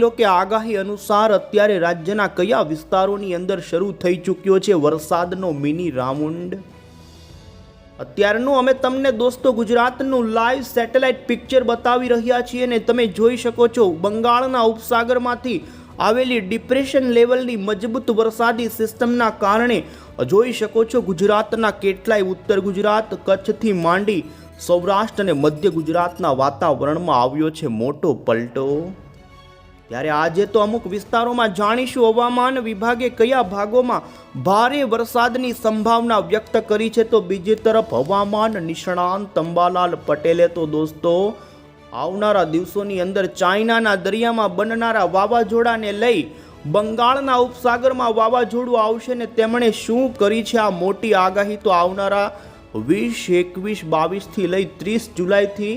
લો કે આગાહી અનુસાર અત્યારે રાજ્યના કયા વિસ્તારોની અંદર શરૂ થઈ ચૂક્યો છે વરસાદનો મિની રાઉન્ડ? અત્યારનું અમે તમને દોસ્તો ગુજરાતનું લાઈવ સેટેલાઇટ પિક્ચર બતાવી રહ્યા છીએ ને તમે જોઈ શકો છો બંગાળના ઉપસાગરમાંથી આવેલી ડિપ્રેશન લેવલની મજબૂત વરસાદી સિસ્ટમના કારણે જોઈ શકો છો ગુજરાતના કેટલાય ઉત્તર ગુજરાત, કચ્છથી માંડી સૌરાષ્ટ્ર અને મધ્ય ગુજરાતના વાતાવરણમાં આવ્યો છે મોટો પલટો. ત્યારે આજે તો અમુક વિસ્તારોમાં જાણીશું હવામાન વિભાગે કયા ભાગોમાં ભારે વરસાદની સંભાવના વ્યક્ત કરી છે. તો બીજી તરફ હવામાન નિષ્ણાંત અંબાલાલ પટેલે તો દોસ્તો, આવનારા દિવસોની અંદર ચાઇનાના દરિયામાં બનનારા વાવાઝોડાને લઈ બંગાળના ઉપસાગરમાં વાવાઝોડું આવશે ને તેમણે શું કરી છે આ મોટી આગાહી? તો આવનારા વીસ, એકવીસ, બાવીસથી લઈ ત્રીસ જુલાઈથી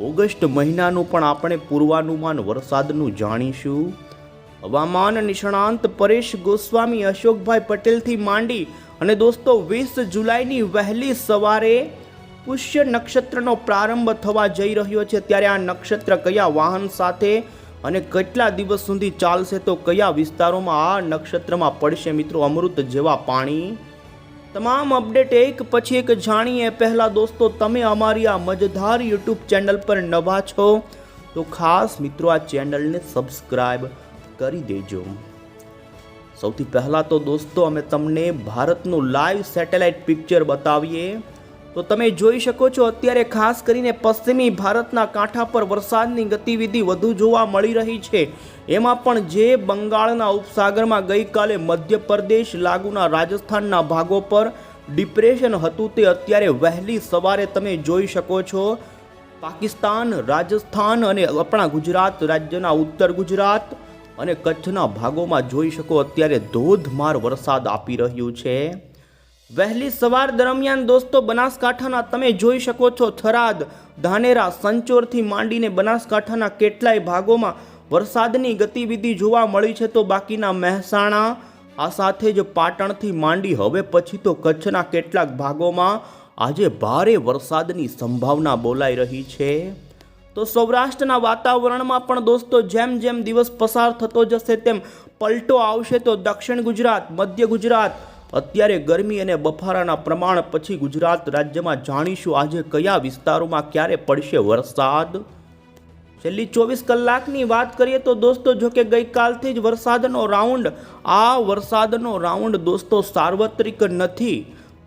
ઓગસ્ટ મહિનાનું પણ આપણે પૂર્વાનુમાન વરસાદનું જાણીશું. હવામાન નિષ્ણાંત પરેશ ગોસ્વામી અશોકભાઈ પટેલથી માંડી અને દોસ્તો વીસ જુલાઈની વહેલી સવારે પુષ્ય નક્ષત્રનો પ્રારંભ થવા જઈ રહ્યો છે. ત્યારે આ નક્ષત્ર કયા વાહન સાથે અને કેટલા દિવસ સુધી ચાલશે તો કયા વિસ્તારોમાં આ નક્ષત્રમાં પડશે મિત્રો? અમૃત જેવા પાણી. તમામ અપડેટ એક પછી એક જાણીએ. પહેલા દોસ્તો, તમે અમારી આ મજેદાર યુટ્યુબ ચેનલ પર નવા છો તો ખાસ મિત્રો આ ચેનલને સબસ્ક્રાઈબ કરી દેજો. સૌથી પહેલાં તો દોસ્તો, અમે તમને ભારતનું લાઈવ સેટેલાઇટ પિક્ચર બતાવીએ. તો તમે જોઈ શકો છો, અત્યારે ખાસ કરીને પશ્ચિમી ભારતના કાંઠા પર વરસાદની ગતિવિધિ વધુ જોવા મળી રહી છે. એમાં પણ જે બંગાળના ઉપસાગરમાં ગઈકાલે મધ્યપ્રદેશ લાગુના રાજસ્થાનના ભાગો પર ડિપ્રેશન હતું તે અત્યારે વહેલી સવારે તમે જોઈ શકો છો. પાકિસ્તાન, રાજસ્થાન અને આપણા ગુજરાત રાજ્યના ઉત્તર ગુજરાત અને કચ્છના ભાગોમાં જોઈ શકો અત્યારે ધોધમાર વરસાદ આપી રહ્યું છે. વહેલી સવાર દરમિયાન દોસ્તો, બનાસકાંઠાના તમે જોઈ શકો છો થરાદ, ધાનેરા, સંચોરથી માંડીને બનાસકાંઠાના કેટલાય ભાગોમાં વરસાદની ગતિવિધિ જોવા મળી છે તો બાકીના મહેસાણા, આ સાથે જ પાટણથી માંડી હવે પછી તો કચ્છના કેટલાક ભાગોમાં આજે ભારે વરસાદની સંભાવના બોલાઈ રહી છે. તો સૌરાષ્ટ્રના વાતાવરણમાં પણ દોસ્તો, જેમ જેમ દિવસ પસાર થતો જશે તેમ પલટો આવશે તો દક્ષિણ ગુજરાત, મધ્ય ગુજરાત અત્યારે ગરમી અને બફારાના પ્રમાણ પછી ગુજરાત રાજ્યમાં જાણીશું આજે કયા વિસ્તારોમાં ક્યારે પડશે વરસાદ? છેલ્લી ચોવીસ કલાકની વાત કરીએ તો દોસ્તો, જો કે ગઈકાલથી જ વરસાદનો રાઉન્ડ, આ વરસાદનો રાઉન્ડ દોસ્તો સાર્વત્રિક નથી.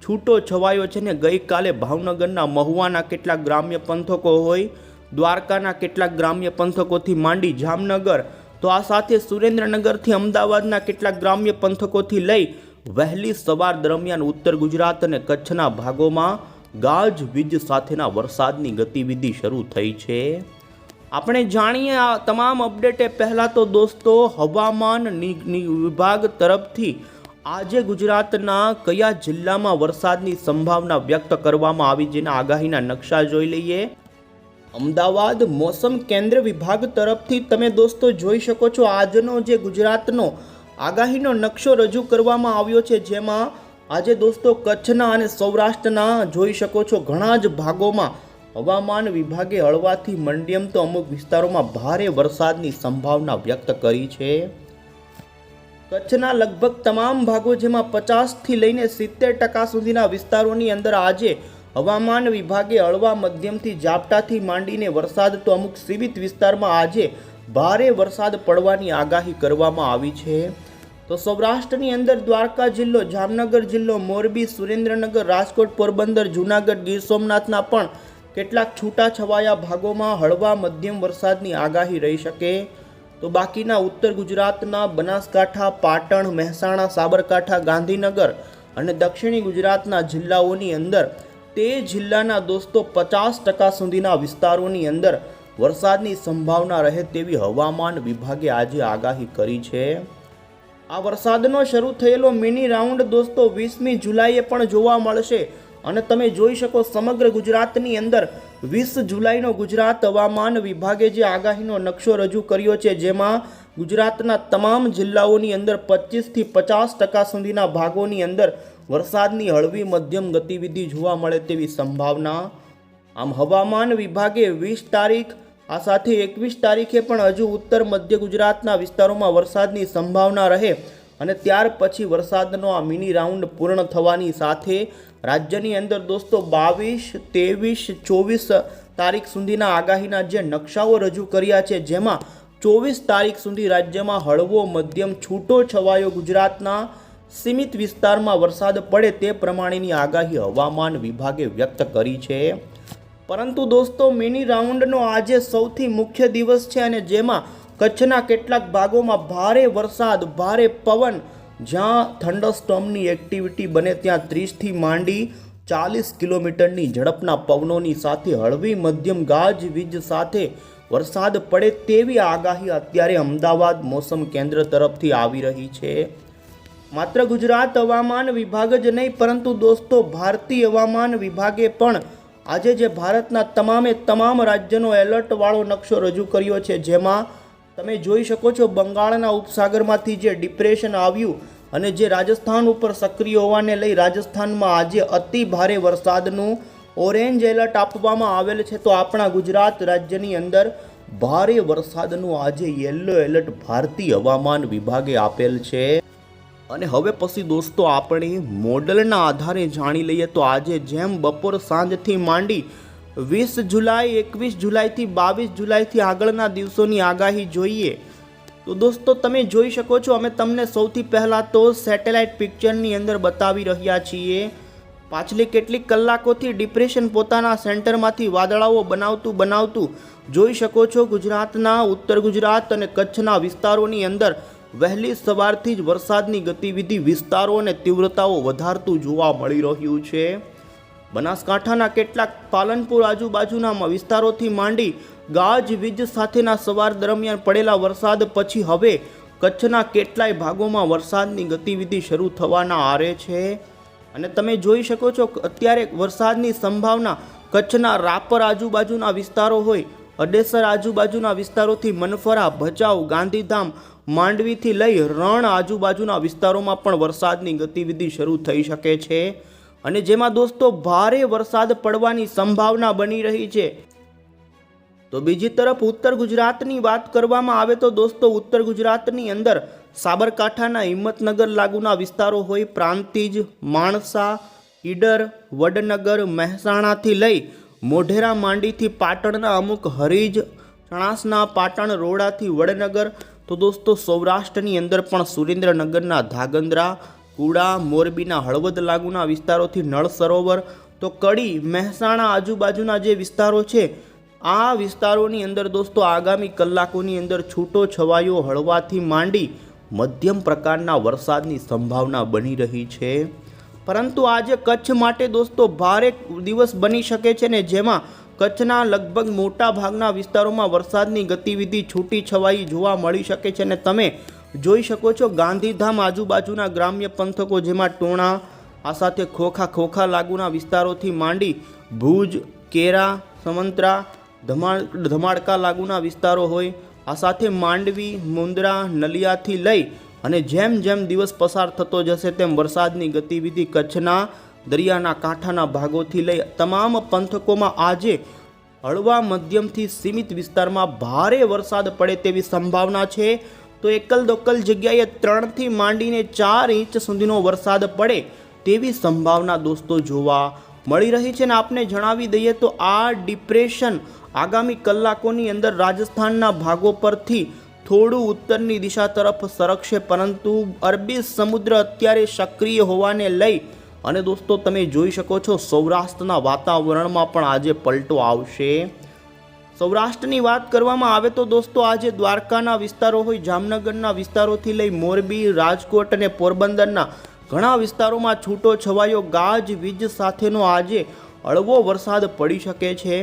છૂટો છવાયો છે ને ગઈકાલે ભાવનગરના મહુવાના કેટલાક ગ્રામ્ય પંથકો હોય, દ્વારકાના કેટલાક ગ્રામ્ય પંથકોથી માંડી જામનગર, તો આ સાથે સુરેન્દ્રનગરથી અમદાવાદના કેટલાક ગ્રામ્ય પંથકોથી લઈ વહેલી સવાર દરમિયાન ઉત્તર ગુજરાત અને કચ્છના ભાગોમાં ગાજ વીજ સાથેના વરસાદની ગતિવિધિ શરૂ થઈ છે. આપણે જાણીએ આ તમામ અપડેટે પહેલાં તો દોસ્તો, હવામાન વિભાગ તરફથી આજે ગુજરાતના કયા જિલ્લામાં વરસાદની સંભાવના વ્યક્ત કરવામાં આવી જેના આગાહીના નકશા જોઈ લઈએ. અમદાવાદ મોસમ કેન્દ્ર વિભાગ તરફથી તમે દોસ્તો જોઈ શકો છો આજનો જે ગુજરાતનો આગાહીનો નકશો રજૂ કરવામાં આવ્યો છે, જેમાં આજે દોસ્તો કચ્છના અને સૌરાષ્ટ્રના જોઈ શકો છો ઘણા જ ભાગોમાં હવામાન વિભાગે હળવાથી મંડ્યમ તો અમુક વિસ્તારોમાં ભારે વરસાદની સંભાવના વ્યક્ત કરી છે. કચ્છના લગભગ તમામ ભાગો જેમાં પચાસથી લઈને સિત્તેર ટકા સુધીના વિસ્તારોની અંદર આજે હવામાન વિભાગે હળવા મધ્યમથી ઝાપટાથી માંડીને વરસાદ તો અમુક સીમિત વિસ્તારમાં આજે ભારે વરસાદ પડવાની આગાહી કરવામાં આવી છે. તો સૌરાષ્ટ્રની અંદર દ્વારકા જિલ્લો, જામનગર જિલ્લો, મોરબી, સુરેન્દ્રનગર, રાજકોટ, પોરબંદર, જૂનાગઢ, ગીર સોમનાથના પણ કેટલાક છૂટાછવાયા ભાગોમાં હળવા મધ્યમ વરસાદની આગાહી રહી શકે. તો બાકીના ઉત્તર ગુજરાતના બનાસકાંઠા, પાટણ, મહેસાણા, સાબરકાંઠા, ગાંધીનગર અને દક્ષિણી ગુજરાતના જિલ્લાઓની અંદર તે જિલ્લાના દોસ્તો પચાસ ટકા સુધીના વિસ્તારોની અંદર વરસાદની સંભાવના રહે તેવી હવામાન વિભાગે આજે આગાહી કરી છે. આ વરસાદનો શરૂ થયેલો મિની રાઉન્ડ દોસ્તો વીસમી જુલાઈએ પણ જોવા મળશે. અને તમે જોઈ શકો સમગ્ર ગુજરાતની અંદર વીસ જુલાઈનો ગુજરાત હવામાન વિભાગે જે આગાહીનો નકશો રજૂ કર્યો છે, જેમાં ગુજરાતના તમામ જિલ્લાઓની અંદર પચીસથી પચાસ ટકા સુધીના ભાગોની અંદર વરસાદની હળવી મધ્યમ ગતિવિધિ જોવા મળે તેવી સંભાવના. આમ હવામાન વિભાગે વીસ તારીખ આ સાથે એકવીસ તારીખે પણ હજુ ઉત્તર મધ્ય ગુજરાતના વિસ્તારોમાં વરસાદની સંભાવના રહે અને ત્યાર પછી વરસાદનો આ મિની રાઉન્ડ પૂર્ણ થવાની સાથે રાજ્યની અંદર દોસ્તો બાવીસ, ત્રેવીસ, ચોવીસ તારીખ સુધીના આગાહીના જે નકશાઓ રજૂ કર્યા છે, જેમાં ચોવીસ તારીખ સુધી રાજ્યમાં હળવો, મધ્યમ, છૂટો છવાયો ગુજરાતના સીમિત વિસ્તારમાં વરસાદ પડે તે પ્રમાણેની આગાહી હવામાન વિભાગે વ્યક્ત કરી છે. પરંતુ દોસ્તો, મિની રાઉન્ડનો આજે સૌથી મુખ્ય દિવસ છે અને જેમાં કચ્છના કેટલાક ભાગોમાં ભારે વરસાદ, ભારે પવન, જ્યાં થંડરસ્ટોમની એક્ટિવિટી બને ત્યાં ત્રીસથી માંડી ચાલીસ કિલોમીટરની ઝડપના પવનોની સાથે હળવી મધ્યમ ગાજવીજ સાથે વરસાદ પડે તેવી આગાહી અત્યારે અમદાવાદ મોસમ કેન્દ્ર તરફથી આવી રહી છે. માત્ર ગુજરાત હવામાન વિભાગ જ નહીં, પરંતુ દોસ્તો, ભારતીય હવામાન વિભાગે પણ આજે જે ભારતના તમામે તમામ રાજ્યનો એલર્ટવાળો નકશો રજૂ કર્યો છે, જેમાં તમે જોઈ શકો છો બંગાળના ઉપસાગરમાંથી જે ડિપ્રેશન આવ્યું અને જે રાજસ્થાન ઉપર સક્રિય હોવાને લઈ રાજસ્થાનમાં આજે અતિ ભારે વરસાદનું ઓરેન્જ એલર્ટ આપવામાં આવેલ છે. તો આપણા ગુજરાત રાજ્યની અંદર ભારે વરસાદનું આજે યલો એલર્ટ ભારતીય હવામાન વિભાગે આપેલ છે. અને હવે પછી દોસ્તો આપણે મોડલના આધારે જાણી લઈએ તો આજે જેમ બપોર સાંજથી માંડી વીસ જુલાઈ, એકવીસ જુલાઈથી બાવીસ જુલાઈથી આગળના દિવસોની આગાહી જોઈએ. તો દોસ્તો તમે જોઈ શકો છો, અમે તમને સૌથી પહેલાં તો સેટેલાઇટ પિક્ચરની અંદર બતાવી રહ્યા છીએ. પાછલી કેટલીક કલાકોથી ડિપ્રેશન પોતાના સેન્ટરમાંથી વાદળાઓ બનાવતું બનાવતું જોઈ શકો છો ગુજરાતના, ઉત્તર ગુજરાત અને કચ્છના વિસ્તારોની અંદર વહેલી સવારથી જ વરસાદની ગતિવિધિ, વિસ્તારો અને તીવ્રતાઓ વધારતું જોવા મળી રહ્યું છે. બનાસકાંઠાના કેટલાક પાલનપુર આજુબાજુના વિસ્તારોથી માંડી ગાજવીજ સાથેના સવાર દરમિયાન પડેલા વરસાદ પછી હવે કચ્છના કેટલાય ભાગોમાં વરસાદની ગતિવિધિ શરૂ થવાના આરે છે. અને તમે જોઈ શકો છો અત્યારે વરસાદની સંભાવના કચ્છના રાપર આજુબાજુના વિસ્તારો હોય, અડેસર આજુબાજુના વિસ્તારોથી મનફરા, ભચાઉ, ગાંધીધામ માંડવીથી લઈ રણ આજુબાજુના વિસ્તારોમાં પણ વરસાદની ગતિવિધિ શરૂ થઈ શકે છે. અને જેમાં દોસ્તો, ભારે વરસાદ પડવાની સંભાવના બની રહી છે. તો બીજી તરફ ઉત્તર ગુજરાતની વાત કરવામાં આવે તો દોસ્તો, ઉત્તર ગુજરાતની અંદર સાબરકાંઠાના હિંમતનગર લાગુના વિસ્તારો હોય પ્રાંતિજ, માણસા, ઈડર, વડનગર, મહેસાણાથી લઈ મોઢેરા, માંડીથી પાટણના અમુક હરીજ, ચણાસના, પાટણ, રોડાથી વડનગર તો દોસ્તો, સૌરાષ્ટ્રની અંદર પણ સુરેન્દ્રનગરના ધાગંદ્રા, કુડા, મોરબીના હળવદ લાગુના વિસ્તારોથી નળ સરોવર, તો કડી, મહેસાણા આજુબાજુના જે વિસ્તારો છે, આ વિસ્તારોની અંદર દોસ્તો આગામી કલાકોની અંદર છૂટો છવાયો હળવાથી માંડી મધ્યમ પ્રકારના વરસાદની સંભાવના બની રહી છે. પરંતુ આજે કચ્છ માટે દોસ્તો ભારે દિવસ બની શકે છે ને જેમાં કચ્છના લગભગ મોટા ભાગના વિસ્તારોમાં વરસાદની ગતિવિધિ છૂટી છવાઈ જોવા મળી શકે છે અને તમે જોઈ શકો છો ગાંધીધામ આજુબાજુના ગ્રામ્ય પંથકો જેમાં ટોણા, આ સાથે ખોખા ખોખા લાગુના વિસ્તારોથી માંડી ભુજ, કેરા, સમંતરા ધમાળ ધમાડકા લાગુના વિસ્તારો હોય, આ સાથે માંડવી, મુંદ્રા, નલિયાથી લઈ અને જેમ જેમ દિવસ પસાર થતો જશે તેમ વરસાદની ગતિવિધિ કચ્છના દરિયાના કાંઠાના ભાગોથી લઈ તમામ પંથકોમાં આજે હળવા મધ્યમથી સીમિત વિસ્તારમાં ભારે વરસાદ પડે તેવી સંભાવના છે. તો એકલ દોકલ જગ્યાએ ત્રણથી માંડીને ચાર ઇંચ સુધીનો વરસાદ પડે તેવી સંભાવના દોસ્તો જોવા મળી રહી છે ને આપને જણાવી દઈએ તો આ ડિપ્રેશન આગામી કલાકોની અંદર રાજસ્થાનના ભાગો પરથી થોડું ઉત્તરની દિશા તરફ સરકશે. પરંતુ અરબી સમુદ્ર અત્યારે સક્રિય હોવાને લઈ અને દોસ્તો, તમે જોઈ શકો છો સૌરાષ્ટ્રના વાતાવરણમાં પણ આજે પલટો આવશે. સૌરાષ્ટ્રની વાત કરવામાં આવે તો દોસ્તો, આજે દ્વારકાના વિસ્તારો હોય, જામનગરના વિસ્તારોથી લઈ મોરબી, રાજકોટ અને પોરબંદરના ઘણા વિસ્તારોમાં છૂટો છવાયો ગાજ, વીજ સાથેનો આજે હળવો વરસાદ પડી શકે છે.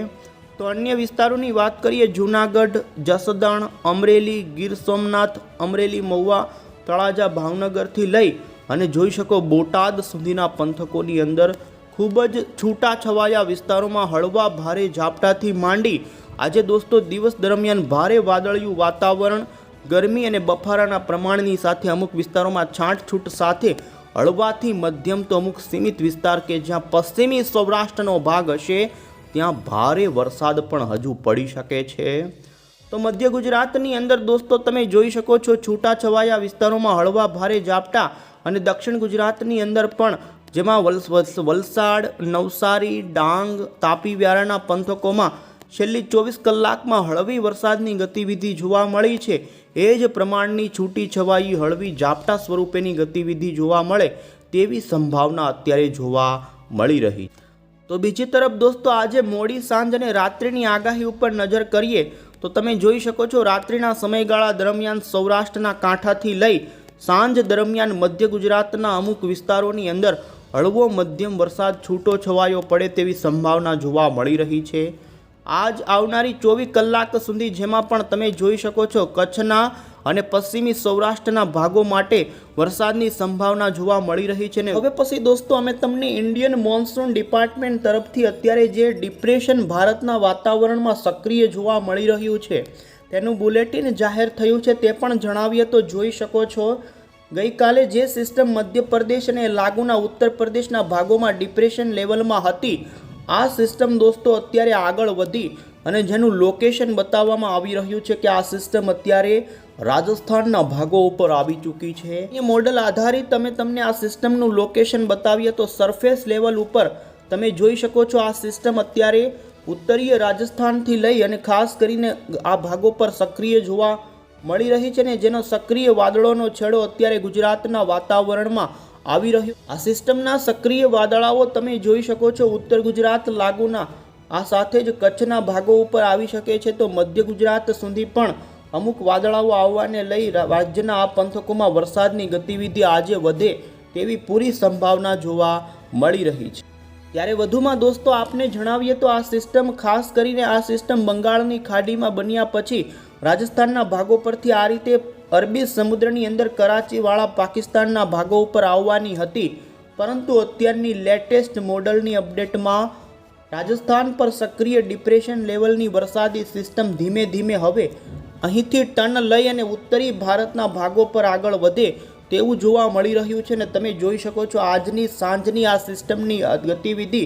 તો અન્ય વિસ્તારોની વાત કરીએ, જૂનાગઢ, જસદણ, અમરેલી, ગીર સોમનાથ, અમરેલી, મહુવા, તળાજા, ભાવનગરથી લઈ અને જોઈ શકો બોટાદ સુધીના પંથકોની અંદર ખૂબ જ છૂટાછવાયા વિસ્તારોમાં હળવા ભારે ઝાપટાથી માંડી. આજે દોસ્તો દિવસ દરમિયાન ભારે વાદળિયું વાતાવરણ, ગરમી અને બફારાના પ્રમાણની સાથે અમુક વિસ્તારોમાં છાંટછૂટ સાથે હળવાથી મધ્યમ તો અમુક સીમિત વિસ્તાર કે જ્યાં પશ્ચિમી સૌરાષ્ટ્રનો ભાગ હશે, ત્યાં ભારે વરસાદ પણ હજુ પડી શકે છે. તો મધ્ય ગુજરાતની અંદર દોસ્તો, તમે જોઈ શકો છો છૂટાછવાયા વિસ્તારોમાં હળવા ભારે ઝાપટા અને દક્ષિણ ગુજરાતની અંદર પણ જેમાં વલ- વલ- વલસાડ, નવસારી, ડાંગ, તાપી, વ્યારાના પંથકોમાં છેલ્લી ચોવીસ કલાકમાં હળવી વરસાદની ગતિવિધિ જોવા મળી છે. એ જ પ્રમાણની છૂટી છવાઈ હળવી ઝાપટા સ્વરૂપેની ગતિવિધિ જોવા મળે તેવી સંભાવના અત્યારે જોવા મળી રહી. તો બીજી તરફ દોસ્તો, આજે મોડી સાંજ અને રાત્રિની આગાહી ઉપર નજર કરીએ તો તમે જોઈ શકો છો રાત્રિના સમયગાળા દરમિયાન સૌરાષ્ટ્રના કાંઠાથી લઈ સાંજ દરમિયાન મધ્ય ગુજરાતના અમુક વિસ્તારોની અંદર હળવો મધ્યમ વરસાદ છૂટો છવાયો પડે તેવી સંભાવના જોવા મળી રહી છે. આજ આવનારી ચોવીસ કલાક સુધી જેમાં પણ તમે જોઈ શકો છો કચ્છના અને પશ્ચિમી સૌરાષ્ટ્રના ભાગો માટે વરસાદની સંભાવના જોવા મળી રહી છે ને હવે પછી દોસ્તો અમે તમને ઇન્ડિયન મોન્સૂન ડિપાર્ટમેન્ટ તરફથી અત્યારે જે ડિપ્રેશન ભારતના વાતાવરણમાં સક્રિય જોવા મળી રહ્યું છે, તેનું બુલેટિન જાહેર થયું છે તે પણ જણાવીએ તો જોઈ શકો છો. ગઈકાલે જે સિસ્ટમ મધ્યપ્રદેશ અને લાગુના ઉત્તર પ્રદેશના ભાગોમાં ડિપ્રેશન લેવલમાં હતી આ સિસ્ટમ દોસ્તો અત્યારે આગળ વધી અને જેનું લોકેશન બતાવવામાં આવી રહ્યું છે કે આ સિસ્ટમ અત્યારે રાજસ્થાનના ભાગો ઉપર આવી ચૂકી છે. એ મોડલ આધારિત તમે તમને આ સિસ્ટમનું લોકેશન બતાવીએ તો સરફેસ લેવલ ઉપર તમે જોઈ શકો છો આ સિસ્ટમ અત્યારે ઉત્તરીય રાજસ્થાનથી લઈ અને ખાસ કરીને આ ભાગો પર સક્રિય જોવા મળી રહી છે ને જેનો સક્રિય વાદળોનો છેડો અત્યારે ગુજરાતના વાતાવરણમાં આવી રહ્યું. આ સિસ્ટમના સક્રિય વાદળાઓ તમે જોઈ શકો છો, ઉત્તર ગુજરાત લાગુના. આ સાથે જ કચ્છના ભાગો ઉપર આવી શકે છે તો મધ્ય ગુજરાત સુધી પણ અમુક વાદળાઓ આવવાને લઈ રાજ્યના આ પંથકોમાં વરસાદની ગતિવિધિ આજે વધે તેવી પૂરી સંભાવના જોવા મળી રહી છે. ત્યારે વધુમાં દોસ્તો આપને જણાવીએ તો આ સિસ્ટમ ખાસ કરીને આ સિસ્ટમ બંગાળની ખાડીમાં બન્યા પછી રાજસ્થાનના ભાગો પરથી આ રીતે અરબી સમુદ્રની અંદર કરાચીવાળા પાકિસ્તાનના ભાગો ઉપર આવવાની હતી. પરંતુ અત્યારની લેટેસ્ટ મોડલની અપડેટમાં રાજસ્થાન પર સક્રિય ડિપ્રેશન લેવલની વરસાદી સિસ્ટમ ધીમે ધીમે હવે અહીંથી ટર્ન લઈ અને ઉત્તરી ભારતના ભાગો પર આગળ વધે તેવું જોવા મળી રહ્યું છે ને તમે જોઈ શકો છો આજની સાંજની આ સિસ્ટમની ગતિવિધિ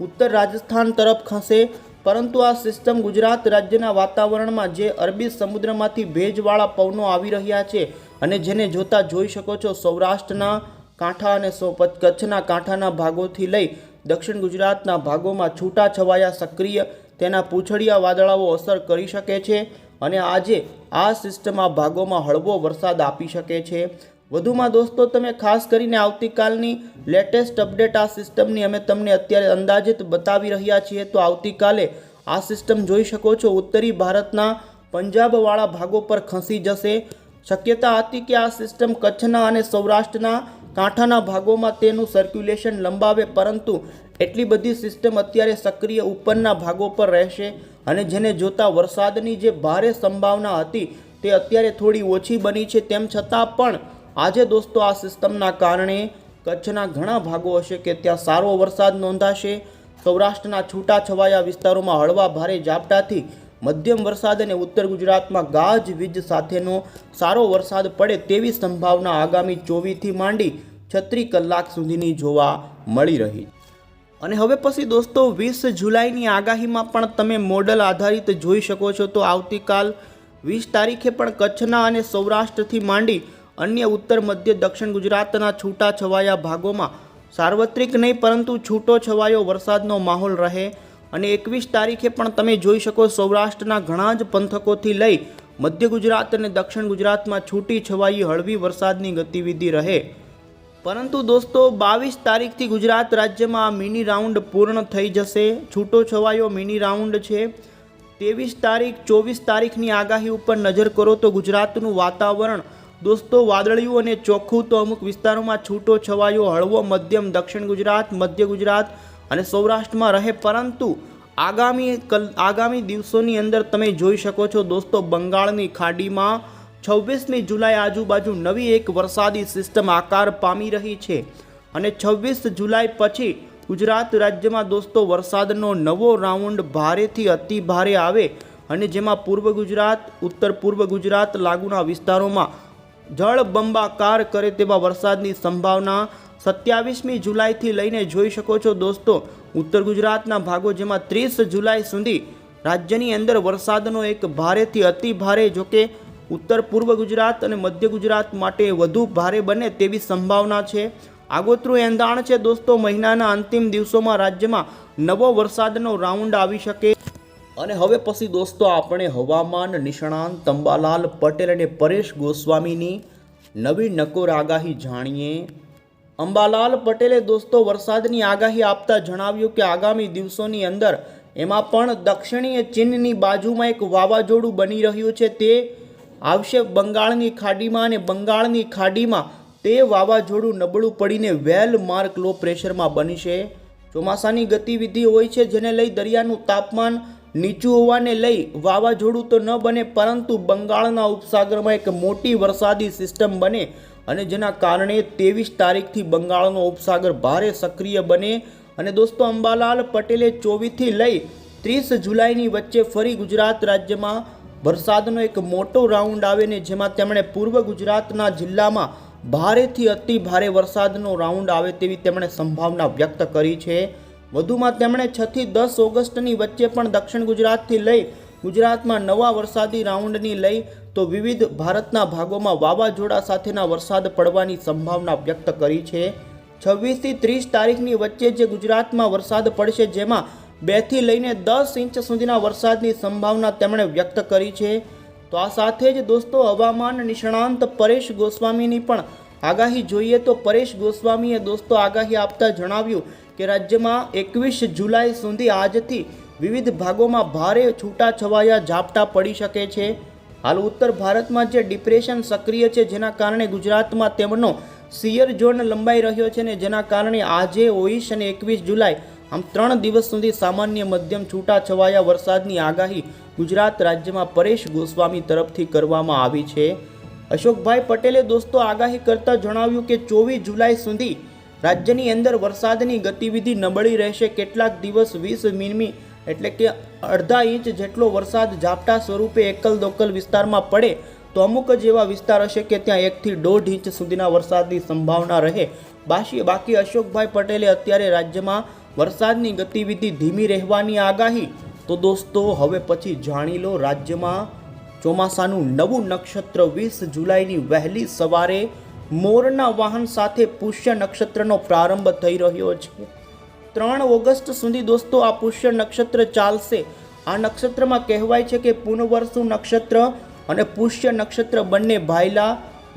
ઉત્તર રાજસ્થાન તરફ ખસે. પરંતુ આ સિસ્ટમ ગુજરાત રાજ્યના વાતાવરણમાં જે અરબી સમુદ્રમાંથી ભેજવાળા પવનો આવી રહ્યા છે અને જેને જોતા જોઈ શકો છો સૌરાષ્ટ્રના કાંઠા અને કચ્છના કાંઠાના ભાગોથી લઈ દક્ષિણ ગુજરાતના ભાગોમાં છૂટા છવાયા સક્રિય તેના પૂંછડિયા વાદળાઓ અસર કરી શકે છે અને આજે આ સિસ્ટમ આ ભાગોમાં હળવો વરસાદ આપી શકે છે. વધુમાં દોસ્તો, તમે ખાસ કરીને આવતીકાલની લેટેસ્ટ અપડેટ આ સિસ્ટમની અમે તમને અત્યારે અંદાજિત બતાવી રહ્યા છીએ. તો આવતીકાલે આ સિસ્ટમ જોઈ શકો છો, ઉત્તરી ભારતના પંજાબવાળા ભાગો પર ખસી જશે. શક્યતા હતી કે આ સિસ્ટમ કચ્છના અને સૌરાષ્ટ્રના કાંઠાના ભાગોમાં તેનું સર્ક્યુલેશન લંબાવે, પરંતુ એટલી બધી સિસ્ટમ અત્યારે સક્રિય ઉપરના ભાગો પર રહેશે અને જેને જોતા વરસાદની જે ભારે સંભાવના હતી તે અત્યારે થોડી ઓછી બની છે. તેમ છતાં પણ આજે દોસ્તો આ સિસ્ટમના કારણે કચ્છના ઘણા ભાગો હશે કે ત્યાં સારો વરસાદ નોંધાશે. સૌરાષ્ટ્રના છૂટાછવાયા વિસ્તારોમાં હળવા ભારે ઝાપટાથી મધ્યમ વરસાદ અને ઉત્તર ગુજરાતમાં ગાજવીજ સાથેનો સારો વરસાદ પડે તેવી સંભાવના આગામી ચોવીસથી માંડી છત્રીસ કલાક સુધીની જોવા મળી રહી અને હવે પછી દોસ્તો વીસ જુલાઈની આગાહીમાં પણ તમે મોડલ આધારિત જોઈ શકો છો. તો આવતીકાલ વીસ તારીખે પણ કચ્છના અને સૌરાષ્ટ્રથી માંડી અન્ય ઉત્તર, મધ્ય, દક્ષિણ ગુજરાતના છૂટા છવાયા ભાગોમાં સાર્વત્રિક નહીં, પરંતુ છૂટો છવાયો વરસાદનો માહોલ રહે. અને એકવીસ તારીખે પણ તમે જોઈ શકો સૌરાષ્ટ્રના ઘણા જ પંથકોથી લઈ મધ્ય ગુજરાત અને દક્ષિણ ગુજરાતમાં છૂટી છવાઈ હળવી વરસાદની ગતિવિધિ રહે. પરંતુ દોસ્તો, બાવીસ તારીખથી ગુજરાત રાજ્યમાં આ મિની રાઉન્ડ પૂર્ણ થઈ જશે. છૂટો છવાયો મિની રાઉન્ડ છે. ત્રેવીસ તારીખ, ચોવીસ તારીખની આગાહી ઉપર નજર કરો તો ગુજરાતનું વાતાવરણ દોસ્તો, વાદળિયું અને ચોખ્ખું તો અમુક વિસ્તારોમાં છૂટો છવાયો, હળવો મધ્યમ દક્ષિણ ગુજરાત, મધ્ય ગુજરાત અને સૌરાષ્ટ્રમાં રહે. પરંતુ આગામી કલ, આગામી દિવસોની અંદર તમે જોઈ શકો છો દોસ્તો, બંગાળની ખાડીમાં છવ્વીસમી જુલાઈ આજુબાજુ નવી એક વરસાદી સિસ્ટમ આકાર પામી રહી છે અને છવ્વીસ જુલાઈ પછી ગુજરાત રાજ્યમાં દોસ્તો, વરસાદનો નવો રાઉન્ડ ભારેથી અતિ ભારે આવે અને જેમાં પૂર્વ ગુજરાત, ઉત્તર પૂર્વ ગુજરાત લાગુના વિસ્તારોમાં જળ બંબાકાર કરે તેવા વરસાદની સંભાવના સત્યાવીસમી જુલાઈથી લઈને જોઈ શકો છો દોસ્તો. ઉત્તર ગુજરાતના ભાગો જેમાં ત્રીસ જુલાઈ સુધી રાજ્યની અંદર વરસાદનો એક ભારેથી અતિ ભારે જોકે ઉત્તર પૂર્વ ગુજરાત અને મધ્ય ગુજરાત માટે વધુ ભારે બને તેવી સંભાવના છે. આગોતરું એંધાણ છે દોસ્તો મહિનાના અંતિમ દિવસોમાં રાજ્યમાં નવો વરસાદનો રાઉન્ડ આવી શકે અને હવે પછી દોસ્તો આપણે હવામાન નિષ્ણાંત તંબાલાલ પટેલ અને પરેશ ગોસ્વામીની નવી નકોર આગાહી જાણીએ. અંબાલાલ પટેલે દોસ્તો વરસાદની આગાહી આપતા જણાવ્યું કે આગામી દિવસોની અંદર એમાં પણ દક્ષિણીય ચીનની બાજુમાં એક વાવાઝોડું બની રહ્યું છે. તે આવશે બંગાળની ખાડીમાં અને બંગાળની ખાડીમાં તે વાવાઝોડું નબળું પડીને વેલ માર્ક લો પ્રેશરમાં બનશે. ચોમાસાની ગતિવિધિ હોય છે જેને લઈ દરિયાનું તાપમાન નીચું હોવાને લઈ વાવાઝોડું તો ન બને, પરંતુ બંગાળના ઉપસાગરમાં એક મોટી વરસાદી સિસ્ટમ બને અને જેના કારણે ત્રેવીસ તારીખથી બંગાળનો ઉપસાગર ભારે સક્રિય બને. અને દોસ્તો, અંબાલાલ પટેલે ચોવીસથી લઈ ત્રીસ જુલાઈની વચ્ચે ફરી ગુજરાત રાજ્યમાં વરસાદનો એક મોટો રાઉન્ડ આવે ને જેમાં તેમણે પૂર્વ ગુજરાતના જિલ્લામાં ભારેથી અતિ ભારે વરસાદનો રાઉન્ડ આવે તેવી તેમણે સંભાવના વ્યક્ત કરી છે. વધુમાં તેમણે છથી દસ ઓગસ્ટની વચ્ચે પણ દક્ષિણ ગુજરાતથી લઈ ગુજરાતમાં નવા વરસાદી રાઉન્ડની લઈ તો વિવિધ ભારતના ભાગોમાં વાવાઝોડા સાથેના વરસાદ પડવાની સંભાવના વ્યક્ત કરી છે. છવ્વીસથી ત્રીસ તારીખની વચ્ચે જે ગુજરાતમાં વરસાદ પડશે જેમાં બેથી લઈને દસ ઇંચ સુધીના વરસાદની સંભાવના તેમણે વ્યક્ત કરી છે. તો આ સાથે જ દોસ્તો હવામાન નિષ્ણાંત પરેશ ગોસ્વામીની પણ આગાહી જોઈએ તો પરેશ ગોસ્વામીએ દોસ્તો આગાહી આપતા જણાવ્યું કે રાજ્યમાં એકવીસ જુલાઈ સુધી આજથી વિવિધ ભાગોમાં ભારે છૂટાછવાયા ઝાપટા પડી શકે છે. હાલ ઉત્તર ભારતમાં જે ડિપ્રેશન સક્રિય છે, જેના કારણે ગુજરાતમાં તેમનો સિયર ઝોન લંબાઈ રહ્યો છે ને જેના કારણે આજે ઓઈશ અને એકવીસ જુલાઈ, આમ ત્રણ દિવસ સુધી સામાન્ય મધ્યમ છૂટાછવાયા વરસાદની આગાહી ગુજરાત રાજ્યમાં પરેશ ગોસ્વામી તરફથી કરવામાં આવી છે. અશોકભાઈ પટેલે દોસ્તો આગાહી કરતા જણાવ્યું કે ચોવીસ જુલાઈ સુધી રાજ્યની અંદર વરસાદની ગતિવિધિ નબળી રહેશે. કેટલાક દિવસ વીસ મીમી એટલે કે અડધા ઇંચ જેટલો વરસાદ ઝાપટા સ્વરૂપે એકલ દોકલ વિસ્તારમાં પડે તો અમુક જ એવા વિસ્તાર હશે કે ત્યાં એકથી દોઢ ઇંચ સુધીના વરસાદની સંભાવના રહે. બાકી બાકી અશોકભાઈ પટેલે અત્યારે રાજ્યમાં વરસાદની ગતિવિધિ ધીમી રહેવાની આગાહી. તો દોસ્તો, હવે પછી જાણી લો રાજ્યમાં ચોમાસાનું નવું નક્ષત્ર વીસ જુલાઈની વહેલી સવારે મોરના વાહન સાથે પુષ્ય નક્ષત્રનો પ્રારંભ થઈ રહ્યો છે. ત્રણ ઓગસ્ટ સુધી દોસ્તો, આ પુષ્ય નક્ષત્ર ચાલશે. આ નક્ષત્રમાં કહેવાય છે કે પુનવર્ષુ નક્ષત્ર અને પુષ્ય નક્ષત્ર બંને ભાઈલા